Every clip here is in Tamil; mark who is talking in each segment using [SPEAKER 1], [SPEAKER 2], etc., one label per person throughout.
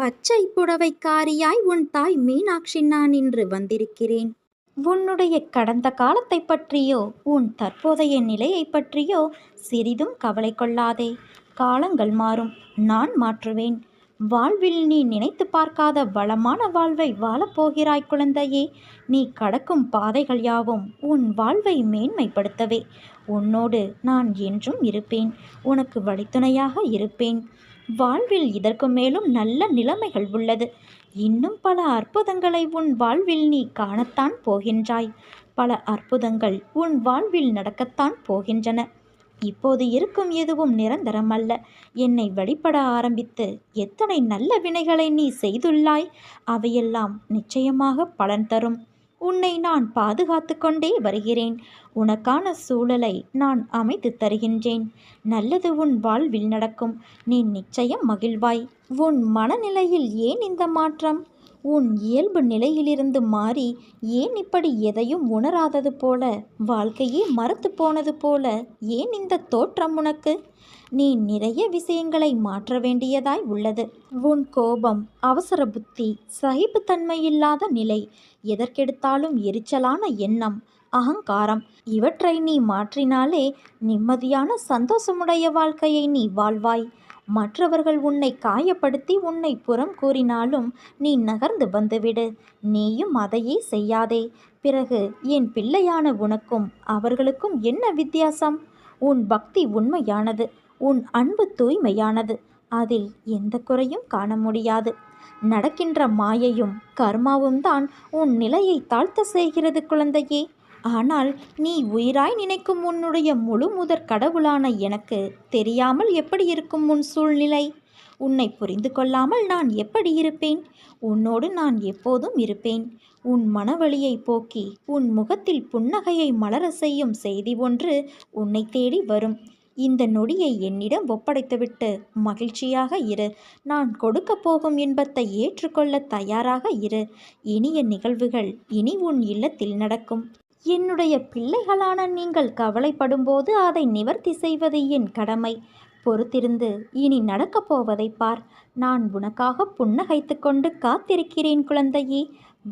[SPEAKER 1] பச்சை புடவைக்காரியாய் உன் தாய் மீனாட்சி நான் இன்று வந்திருக்கிறேன். உன்னுடைய கடந்த காலத்தை பற்றியோ உன் தற்போதைய நிலையை பற்றியோ சிறிதும் கவலை கொள்ளாதே. காலங்கள் மாறும் நான் மாற்றுவேன். வாழ்வில் நீ நினைத்து பார்க்காத வளமான வாழ்வை வாழப்போகிறாய் குழந்தையே. நீ கடக்கும் பாதைகள் யாவும் உன் வாழ்வை மேன்மைப்படுத்தவே. உன்னோடு நான் என்றும் இருப்பேன். உனக்கு வழித்துணையாக இருப்பேன். வாழ்வில் இதற்கு மேலும் நல்ல நிலைமைகள் உள்ளது. இன்னும் பல அற்புதங்களை உன் வாழ்வில் நீ காணத்தான் போகின்றாய். பல அற்புதங்கள் உன் வாழ்வில் நடக்கத்தான் போகின்றன. இப்போது இருக்கும் எதுவும் நிரந்தரம் அல்ல என்னை வழிபட ஆரம்பித்து எத்தனை நல்ல வினைகளை நீ செய்துள்ளாய். அவையெல்லாம் நிச்சயமாக பலன் தரும். உன்னை நான் பாதுகாத்து கொண்டே வருகிறேன். உனக்கான சூழலை நான் அமைத்து தருகின்றேன். நல்லது உன் வாழ்வில் நடக்கும். நீ நிச்சயம் மகிழ்வாய். உன் மனநிலையில் ஏன் இந்த மாற்றம்? உன் இயல்பு நிலையிலிருந்து மாறி ஏன் இப்படி எதையும் உணராதது போல? வாழ்க்கையே மறுத்து போனது போல ஏன் இந்த தோற்றம் உனக்கு? நீ நிறைய விஷயங்களை மாற்ற வேண்டியதாய் உள்ளது. உன் கோபம் அவசர புத்தி சகிப்புத்தன்மையில்லாத நிலை எதற்கெடுத்தாலும் எரிச்சலான எண்ணம் அகங்காரம் இவற்றை நீ மாற்றினாலே நிம்மதியான சந்தோஷமுடைய வாழ்க்கையை நீ வாழ்வாய். மற்றவர்கள் உன்னை காயப்படுத்தி உன்னை புறம் கூறினாலும் நீ நகர்ந்து வந்துவிடு. நீயும் அதையே செய்யாதே. பிறகு என் பிள்ளையான உனக்கும் அவர்களுக்கும் என்ன வித்தியாசம்? உன் பக்தி உண்மையானது. உன் அன்பு தூய்மையானது. அதில் எந்த குறையும் காண முடியாது. நடக்கின்ற மாயையும் கர்மாவும் தான் உன் நிலையை தாழ்த்த செய்கிறது குழந்தையே. ஆனால் நீ உயிராய் நினைக்கும் உன்னுடைய முழு முதற் கடவுளான எனக்கு தெரியாமல் எப்படி இருக்கும் உன் சூழ்நிலை? உன்னை புரிந்து கொள்ளாமல் நான் எப்படி இருப்பேன்? உன்னோடு நான் எப்போதும் இருப்பேன். உன் மனவழியை போக்கி உன் முகத்தில் புன்னகையை மலர செய்யும் செய்தி ஒன்று உன்னை தேடி வரும். இந்த நொடியை என்னிடம் ஒப்படைத்துவிட்டு மகிழ்ச்சியாக இரு. நான் கொடுக்க போகும் இன்பத்தை ஏற்றுக்கொள்ள தயாராக இரு. இனிய நிகழ்வுகள் இனி உன் இல்லத்தில் நடக்கும். என்னுடைய பிள்ளைகளான நீங்கள் கவலைப்படும்போது அதை நிவர்த்தி செய்வது என் கடமை. பொறுத்திருந்து இனி நடக்கப் போவதை பார். நான் உனக்காக புன்னகைத்து கொண்டு காத்திருக்கிறேன் குழந்தையே.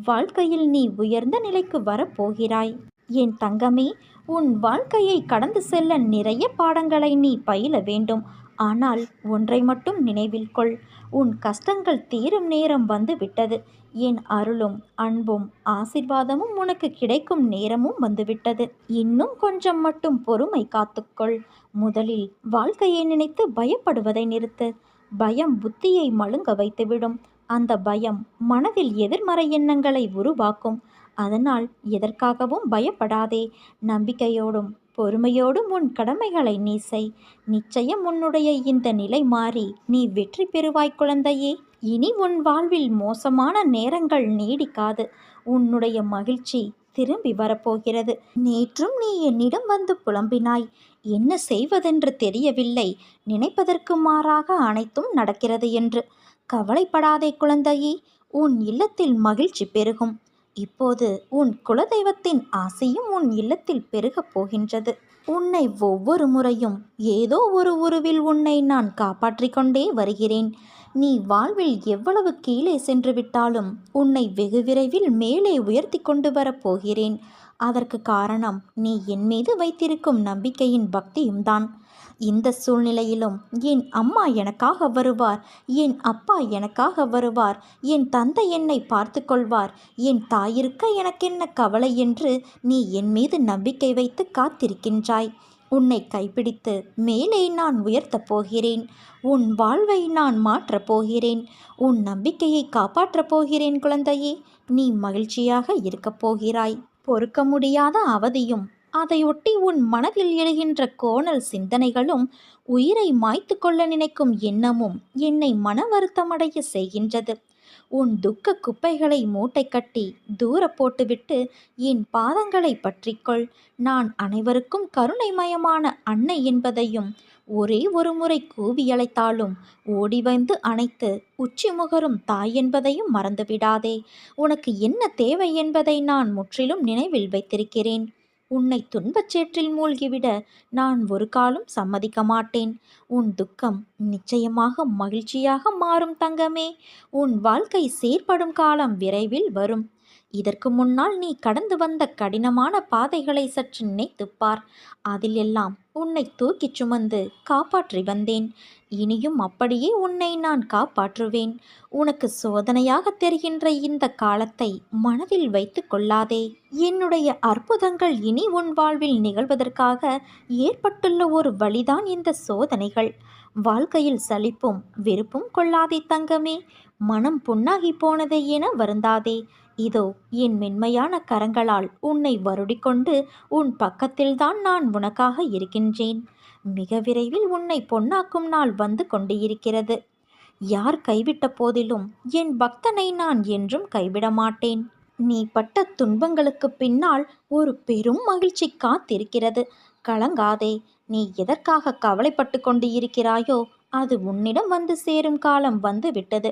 [SPEAKER 1] வாழ்க்கையில் நீ உயர்ந்த நிலைக்கு வரப்போகிறாய். என் தங்கமே உன் வாழ்க்கையை கடந்து செல்ல நிறைய பாடங்களை நீ பயில வேண்டும். ஆனால் ஒன்றை மட்டும் நினைவில் கொள். உன் கஷ்டங்கள் தீரும் நேரம் வந்து விட்டது. என் அருளும் அன்பும் ஆசிர்வாதமும் உனக்கு கிடைக்கும் நேரமும் வந்துவிட்டது இன்னும் கொஞ்சம் மட்டும் பொறுமை காத்துக்கொள். முதலில் வாழ்க்கையை நினைத்து பயப்படுவதை நிறுத்து. பயம் புத்தியை மழுங்க வைத்துவிடும். அந்த பயம் மனதில் எதிர்மறை எண்ணங்களை உருவாக்கும். அதனால் எதற்காகவும் பயப்படாதே. நம்பிக்கையோடும் பொறுமையோடும் உன் கடமைகளை நீ செய் நிச்சயம் உன்னுடைய இந்த நிலை மாறி நீ வெற்றி பெறுவாய் குழந்தையே. இனி உன் வாழ்வில் மோசமான நேரங்கள் நீடிக்காது. உன்னுடைய மகிழ்ச்சி திரும்பி வரப்போகிறது. நேற்றும் நீ என்னிடம் வந்து புலம்பினாய். என்ன செய்வதென்று தெரியவில்லை. நினைப்பதற்கு மாறாக அனைத்தும் நடக்கிறது என்று. கவலைப்படாதே குழந்தையே. உன் இல்லத்தில் மகிழ்ச்சி பெருகும். இப்போது உன் குலதெய்வத்தின் ஆசையும் உன் இல்லத்தில் பெருகப் போகின்றது. உன்னை ஒவ்வொரு முறையும் ஏதோ ஒரு உருவில் உன்னை நான் காப்பாற்றிக் கொண்டே வருகிறேன். நீ வாழ்வில் எவ்வளவு கீழே சென்று விட்டாலும் உன்னை வெகு விரைவில் மேலே உயர்த்தி கொண்டு வரப் போகிறேன். அதற்கு காரணம் நீ என் மீது வைத்திருக்கும் நம்பிக்கையின் பக்தியும் தான் இந்த சூழ்நிலையிலும் என் அம்மா எனக்காக வருவார் என் அப்பா எனக்காக வருவார் என் தந்தை என்னை பார்த்து கொள்வார் என் தாயிருக்க எனக்கென்ன கவலை என்று நீ என் மீது நம்பிக்கை வைத்து காத்திருக்கின்றாய். உன்னை கைப்பிடித்து மேலே நான் உயர்த்தப் போகிறேன். உன் வாழ்வை நான் மாற்றப் போகிறேன். உன் நம்பிக்கையை காப்பாற்றப் போகிறேன் குழந்தையே. நீ மகிழ்ச்சியாக இருக்கப் போகிறாய். பொறுக்க முடியாத அவதியும் அதையொட்டி உன் மனதில் எழுகின்ற கோணல் சிந்தனைகளும் உயிரை மாய்த்து கொள்ள நினைக்கும் எண்ணமும் என்னை மன வருத்தமடைய செய்கின்றது. உன் துக்க குப்பைகளை மூட்டை கட்டி தூர போட்டுவிட்டு என் பாதங்களை பற்றிக்கொள். நான் அனைவருக்கும் கருணைமயமான அன்னை என்பதையும் ஒரே ஒரு முறை கூவி அழைத்தாலும் ஓடி வந்து அணைத்து உச்சி முகரும் தாய் என்பதையும் மறந்துவிடாதே. உனக்கு என்ன தேவை என்பதை நான் முற்றிலும் நினைவில் வைத்திருக்கிறேன். உன்னை துன்பச் சேற்றில் மூழ்கிவிட நான் ஒரு காலம் சம்மதிக்க மாட்டேன். உன் துக்கம் நிச்சயமாக மகிழ்ச்சியாக மாறும் தங்கமே. உன் வாழ்க்கை சீர்படும் காலம் விரைவில் வரும். இதற்கு முன்னால் நீ கடந்து வந்த கடினமான பாதைகளை சற்று நினைத்துப்பார். அதிலெல்லாம் அதில் எல்லாம் உன்னை தூக்கிச் சுமந்து காப்பாற்றி வந்தேன். இனியும் அப்படியே உன்னை நான் காப்பாற்றுவேன். உனக்கு சோதனையாக தெரிகின்ற இந்த காலத்தை மனதில் வைத்து கொள்ளாதே. என்னுடைய அற்புதங்கள் இனி உன் வாழ்வில் நிகழ்வதற்காக ஏற்பட்டுள்ள ஒரு வழிதான் இந்த சோதனைகள். வாழ்க்கையில் சலிப்பும் வெறுப்பும் கொள்ளாதே தங்கமே. மனம் புண்ணாகி போனதே என வருந்தாதே. இதோ என் மென்மையான கரங்களால் உன்னை வருடிக்கொண்டு உன் பக்கத்தில்தான் நான் உனக்காக இருக்கின்றேன். மிக விரைவில் உன்னை பொன்னாக்கும் நாள் வந்து கொண்டு இருக்கிறது யார் கைவிட்ட போதிலும் என் பக்தனை நான் என்றும் கைவிட மாட்டேன். நீ பட்ட துன்பங்களுக்கு பின்னால் ஒரு பெரும் மகிழ்ச்சி காத்திருக்கிறது. கலங்காதே நீ எதற்காக கவலைப்பட்டு கொண்டு இருக்கிறாயோ அது உன்னிடம் வந்து சேரும் காலம் வந்து விட்டது.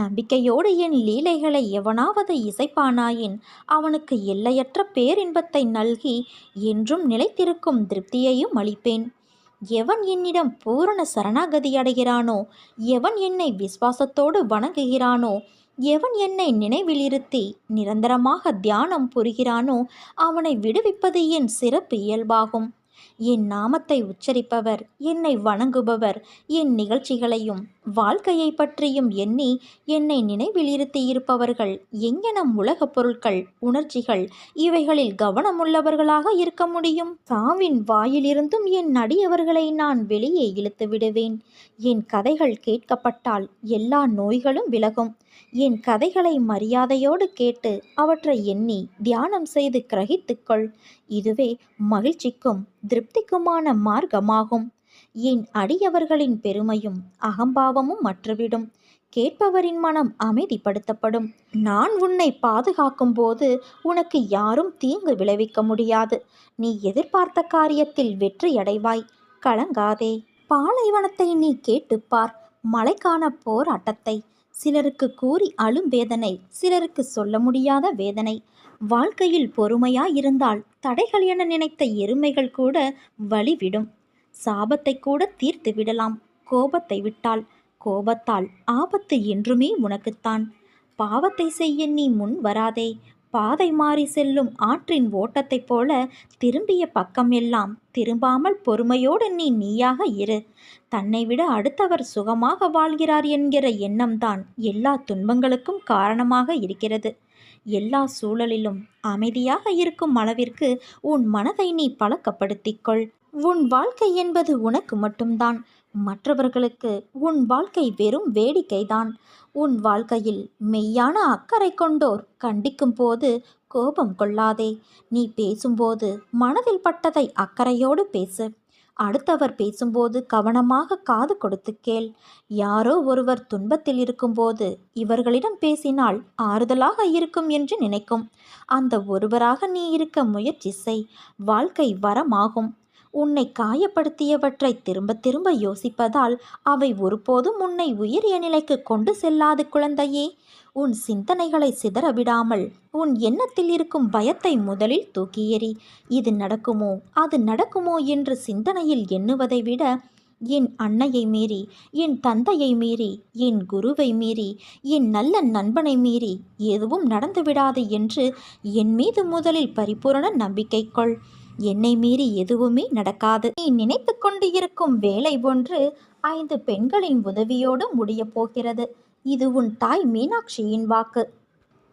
[SPEAKER 1] நம்பிக்கையோடு என் லீலைகளை எவனாவது இசைப்பானாயின் அவனுக்கு எல்லையற்ற பேரின்பத்தை நல்கி என்றும் நிலைத்திருக்கும் திருப்தியையும் அளிப்பேன். எவன் என்னிடம் பூரண சரணாகதி அடைகிறானோ எவன் என்னை விசுவாசத்தோடு வணங்குகிறானோ எவன் என்னை நினைவிலிருத்தி நிரந்தரமாக தியானம் புரிகிறானோ அவனை விடுவிப்பது என் சிறப்பு இயல்பாகும். என் நாமத்தை உச்சரிப்பவர் என்னை வணங்குபவர் என் நிகழ்ச்சிகளையும் வாழ்க்கையை பற்றியும் எண்ணி என்னை நினைவில் இருத்தியிருப்பவர்கள் எங்கெனம் உலகப் பொருட்கள் உணர்ச்சிகள் இவைகளில் கவனமுள்ளவர்களாக இருக்க முடியும்? சாவின் வாயிலிருந்தும் என் அடியவர்களை நான் வெளியே இழுத்து விடுவேன் என் கதைகள் கேட்கப்பட்டால் எல்லா நோய்களும் விலகும். என் கதைகளை மரியாதையோடு கேட்டு அவற்றை எண்ணி தியானம் செய்து கிரகித்துக்கொள். இதுவே மகிழ்ச்சிக்கும் திருப்திக்குமான மார்க்கமாகும். என் அடியவர்களின் பெருமையும் அகம்பாவமும் மற்றுவிடும் கேட்பவரின் மனம் அமைதிப்படுத்தப்படும். நான் உன்னை பாதுகாக்கும் போது உனக்கு யாரும் தீங்கு விளைவிக்க முடியாது. நீ எதிர்பார்த்த காரியத்தில் வெற்றியடைவாய் கலங்காதே. பாலைவனத்தை நீ கேட்டுப்பார். மழைக்கான போராட்டத்தை. சிலருக்கு கூறி அழும் வேதனை சிலருக்கு சொல்ல முடியாத வேதனை. வாழ்க்கையில் பொறுமையாயிருந்தால் தடைகள் என நினைத்த எருமைகள் கூட வழிவிடும். சாபத்தை கூட தீர்த்து விடலாம். கோபத்தை விட்டால் கோபத்தால் ஆபத்து என்றுமே உனக்குத்தான். பாவத்தை செய்ய நீ முன் வராதே. பாதை மாறி செல்லும் ஆற்றின் ஓட்டத்தைப் போல திரும்பிய பக்கம் எல்லாம் திரும்பாமல் பொறுமையோடு நீ நீயாக இரு. தன்னை விட அடுத்தவர் சுகமாக வாழ்கிறார் என்கிற எண்ணம்தான் எல்லா துன்பங்களுக்கும் காரணமாக இருக்கிறது. எல்லா சூழலிலும் அமைதியாக இருக்கும் அளவிற்கு உன் மனதை நீ பழக்கப்படுத்திக்கொள் உன் வாழ்க்கை என்பது உனக்கு மட்டும்தான். மற்றவர்களுக்கு உன் வாழ்க்கை வெறும் வேடிக்கைதான். உன் வாழ்க்கையில் மெய்யான அக்கறை கொண்டோர் கண்டிக்கும் போது கோபம் கொள்ளாதே. நீ பேசும்போது மனதில் பட்டதை அக்கறையோடு பேசு. அடுத்தவர் பேசும்போது கவனமாக காது கொடுத்து கேள். யாரோ ஒருவர் துன்பத்தில் இருக்கும்போது இவர்களிடம் பேசினால் ஆறுதலாக இருக்கும் என்று நினைக்கும். அந்த ஒருவராக நீ இருக்க முயற்சி செய். வாழ்க்கை வரமாகும். உன்னை காயப்படுத்தியவற்றை திரும்ப திரும்ப யோசிப்பதால் அவை ஒருபோதும் உன்னை உயரிய நிலைக்கு கொண்டு செல்லாது குழந்தையே. உன் சிந்தனைகளை சிதறவிடாமல் உன் எண்ணத்தில் இருக்கும் பயத்தை முதலில் தூக்கி எறி இது நடக்குமோ? அது நடக்குமோ? என்று சிந்தனையில் எண்ணுவதை விட என் அன்னையை மீறி என் தந்தையை மீறி என் குருவை மீறி என் நல்ல நண்பனை மீறி எதுவும் நடந்துவிடாது என்று என் மீது முதலில் பரிபூரண நம்பிக்கை கொள். என்னை மீறி எதுவுமே நடக்காது. நீ நினைத்து கொண்டு இருக்கும் வேலை ஒன்று ஐந்து பெண்களின் உதவியோடு முடியப் போகிறது. இது உன் தாய் மீனாட்சியின் வாக்கு.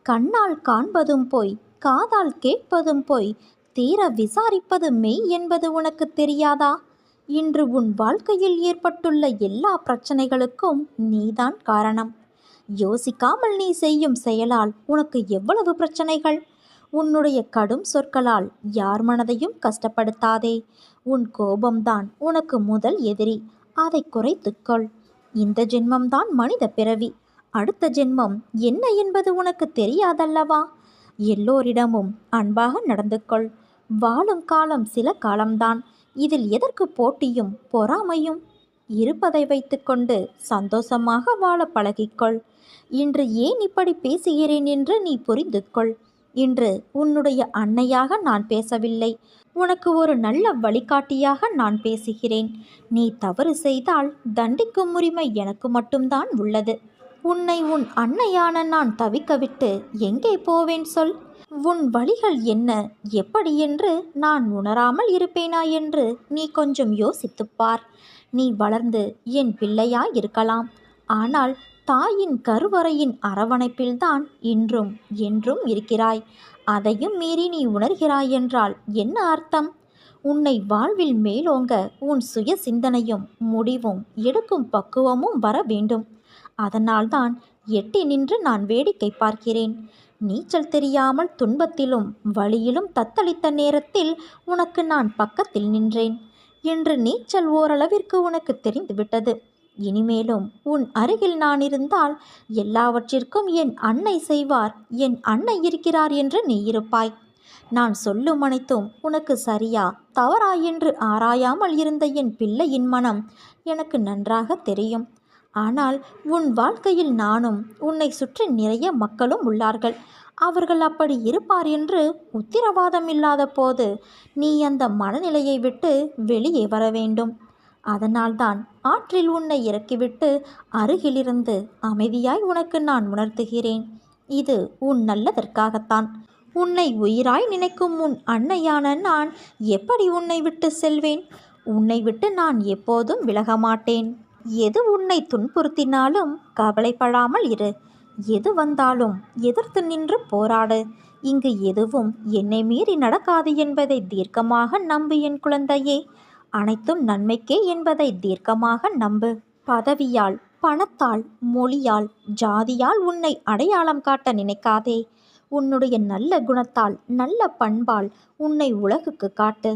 [SPEAKER 1] கண்ணால் காண்பதும் போய் காதால் கேட்பதும் போய் தீர விசாரிப்பது மெய் என்பது உனக்கு தெரியாதா? இன்று உன் வாழ்க்கையில் ஏற்பட்டுள்ள எல்லா பிரச்சனைகளுக்கும் நீதான் காரணம். யோசிக்காமல் நீ செய்யும் செயலால் உனக்கு எவ்வளவு பிரச்சனைகள்? உன்னுடைய கடும் சொற்களால் யார் மனதையும் கஷ்டப்படுத்தாதே. உன் கோபம்தான் உனக்கு முதல் எதிரி. அதை குறைத்துக்கொள் இந்த ஜென்மம்தான் மனித பிறவி. அடுத்த ஜென்மம் என்ன என்பது உனக்கு தெரியாதல்லவா? எல்லோரிடமும் அன்பாக நடந்து கொள். வாழும் காலம் சில காலம்தான். இதில் எதற்கு போட்டியும் பொறாமையும்? இருப்பதை வைத்துக்கொண்டு சந்தோஷமாக வாழ பழகிக்கொள் இன்று ஏன் இப்படி பேசுகிறேன் என்று நீ புரிந்து கொள். இன்று உன்னுடைய அன்னையாக நான் பேசவில்லை. உனக்கு ஒரு நல்ல வழிகாட்டியாக நான் பேசுகிறேன். நீ தவறு செய்தால் தண்டிக்கும் உரிமை எனக்கு மட்டும்தான் உள்ளது. உன்னை உன் அன்னையான நான் தவிக்கவிட்டு எங்கே போவேன் சொல்? உன் வழிகள் என்ன? எப்படி என்று நான் உணராமல் இருப்பேனா என்று நீ கொஞ்சம் யோசித்துப் பார். நீ வளர்ந்து என் பிள்ளையாய் இருக்கலாம். ஆனால் தாயின் கருவறையின் அரவணைப்பில்தான் இன்றும் என்றும் இருக்கிறாய். அதையும் மீறி நீ உணர்கிறாய் என்றால் என்ன அர்த்தம்? உன்னை வாழ்வில் மேலோங்க உன் சுய சிந்தனையும் முடிவும் எடுக்கும் பக்குவமும் வர வேண்டும். அதனால்தான் எட்டி நின்று நான் வேடிக்கை பார்க்கிறேன். நீச்சல் தெரியாமல் துன்பத்திலும் வழியிலும் தத்தளித்த நேரத்தில் உனக்கு நான் பக்கத்தில் நின்றேன். என்று நீச்சல் ஓரளவிற்கு உனக்கு தெரிந்துவிட்டது. இனிமேலும் உன் அருகில் நான் இருந்தால் எல்லாவற்றிற்கும் என் அன்னை செய்வார் என் அன்னை இருக்கிறார் என்று நீ இருப்பாய். நான் சொல்லும் அனைத்தும் உனக்கு சரியா தவறா என்று ஆராயாமல் இருந்த என் பிள்ளையின் மனம் எனக்கு நன்றாக தெரியும். ஆனால் உன் வாழ்க்கையில் நானும் உன்னை சுற்றி நிறைய மக்களும் உள்ளார்கள். அவர்கள் அப்படி இருப்பார் என்று உத்திரவாதம் இல்லாத போது நீ அந்த மனநிலையை விட்டு வெளியே வர வேண்டும். அதனால்தான் ஆற்றில் உன்னை இறக்கிவிட்டு அருகிலிருந்து அமைதியாய் உனக்கு நான் உணர்த்துகிறேன். இது உன் நல்லதற்காகத்தான். உன்னை உயிராய் நினைக்கும் உன் அன்னையான நான் எப்படி உன்னை விட்டு செல்வேன்? உன்னை விட்டு நான் எப்போதும் விலக மாட்டேன் எது உன்னை துன்புறுத்தினாலும் கவலைப்படாமல் இரு. எது வந்தாலும் எதிர்த்து நின்று போராடு. இங்கு எதுவும் என்னை மீறி நடக்காது என்பதை தீர்க்கமாக நம்பு என் குழந்தையே. அனைத்தும் நன்மைக்கே என்பதை தீர்க்கமாக நம்பு. பதவியால் பணத்தால் மொழியால் ஜாதியால் உன்னை அடையாளம் காட்ட நினைக்காதே. உன்னுடைய நல்ல குணத்தால் நல்ல பண்பால் உன்னை உலகுக்கு காட்டு.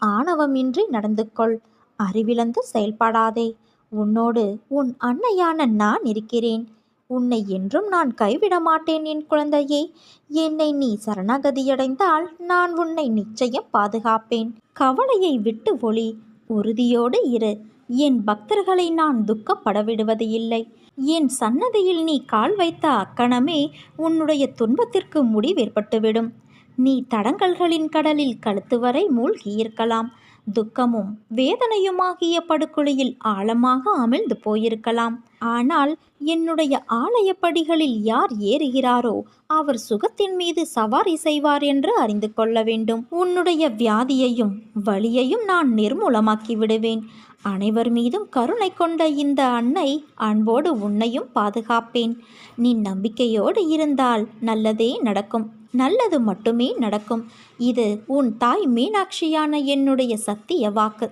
[SPEAKER 1] ஆணவமின்றி நடந்து கொள் அறிவிழந்து செயல்படாதே. உன்னோடு உன் அன்னையான நான் இருக்கிறேன். உன்னை என்றும் நான் கைவிட மாட்டேன் என் குழந்தையே. என்னை நீ சரணாகதியடைந்தால் நான் உன்னை நிச்சயம் பாதுகாப்பேன். கவலையை விட்டு ஒளி உறுதியோடு இரு. என் பக்தர்களை நான் துக்கப்பட விடுவது இல்லை. என் சன்னதியில் நீ கால் வைத்த அக்கணமே உன்னுடைய துன்பத்திற்கு முடிவேற்பட்டுவிடும். நீ தடங்கல்களின் கடலில் கழுத்து வரை மூழ்கியிருக்கலாம். துக்கமும் வேதனையுமாகிய படுகொலையில் ஆழமாக அமிழ்ந்து போயிருக்கலாம். ஆனால் என்னுடைய ஆலயப்படிகளில் யார் ஏறுகிறாரோ அவர் சுகத்தின் மீது சவாரி செய்வார் என்று அறிந்து கொள்ள வேண்டும். உன்னுடைய வியாதியையும் வலியையும் நான் நிர்மூலமாக்கி விடுவேன். அனைவர் மீதும் கருணை கொண்ட இந்த அன்னை அன்போடு உன்னையும் பாதுகாப்பேன். நீ நம்பிக்கையோடு இருந்தால் நல்லதே நடக்கும். நல்லது மட்டுமே நடக்கும். இது உன் தாய் மீனாட்சியான என்னுடைய சத்திய வாக்கு.